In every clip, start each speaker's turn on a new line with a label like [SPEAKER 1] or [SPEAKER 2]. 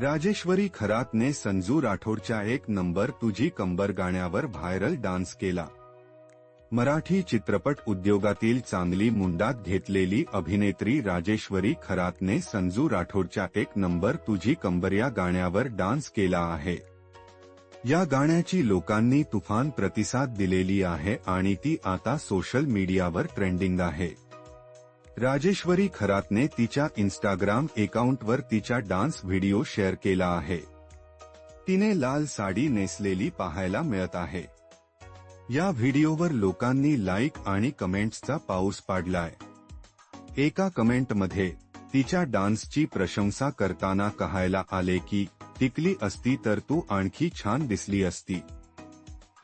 [SPEAKER 1] राजेश्वरी खरातने संजू राठोडच्या एक नंबर तुझी कंबर गाण्यावर व्हायरल डान्स केला. मराठी चित्रपट उद्योगातील चांगली मुंडात घेतलेली अभिनेत्री राजेश्वरी खरातने संजू राठोडच्या एक नंबर तुझी कंबर या गाण्यावर डान्स केला आहे. या गाण्याची लोकांनी तुफान प्रतिसाद दिलेली आहे आणि ती आता सोशल मीडियावर ट्रेंडिंग आहे. राजेश्वरी खरातने तिच्या इन्स्टाग्राम अकाउंटवर तिच्या डान्स व्हिडिओ शेअर केला आहे. तिने लाल साडी नेसलेली पाहायला मिळत आहे. या व्हिडिओवर लोकांनी लाईक आणि कमेंट्सचा पाऊस पाडलाय. एका कमेंटमध्ये तिच्या डान्सची प्रशंसा करताना कहायला आले की टिकली असती तर तू आणखी छान दिसली असती.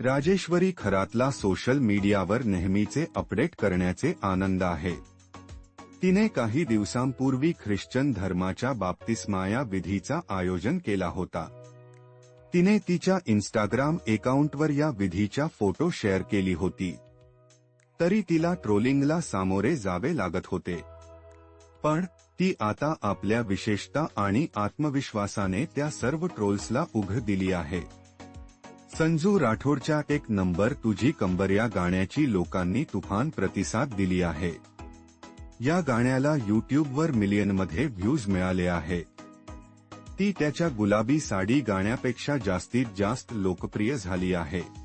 [SPEAKER 1] राजेश्वरी खरातला सोशल मीडियावर नेहमीचे अपडेट करण्याचे आनंद आहे. तिने काही दिवसांपूर्वी ख्रिश्चन धर्माच्या बाप्तिस्माया विधीचा आयोजन केला होता. तिने तिच्या इन्स्टाग्राम अकाउंटवर या विधीच्या फोटो शेअर केली होती. तरी तिला ट्रोलिंगला सामोरे जावे लागत होते. पण ती आता आपल्या विशेषता आणि आत्मविश्वासाने त्या सर्व ट्रोल्सला उघ दिली आहे. संजू राठोडच्या एक नंबर तुझी कंबर या गाण्याची लोकांनी तुफान प्रतिसाद दिली आहे. या गाण्याला युट्यूबवर मिलियनमध्ये व्ह्यूज मिळाले आहे. ती त्याच्या गुलाबी साडी गाण्यापेक्षा जास्तीत जास्त लोकप्रिय झाली आहे.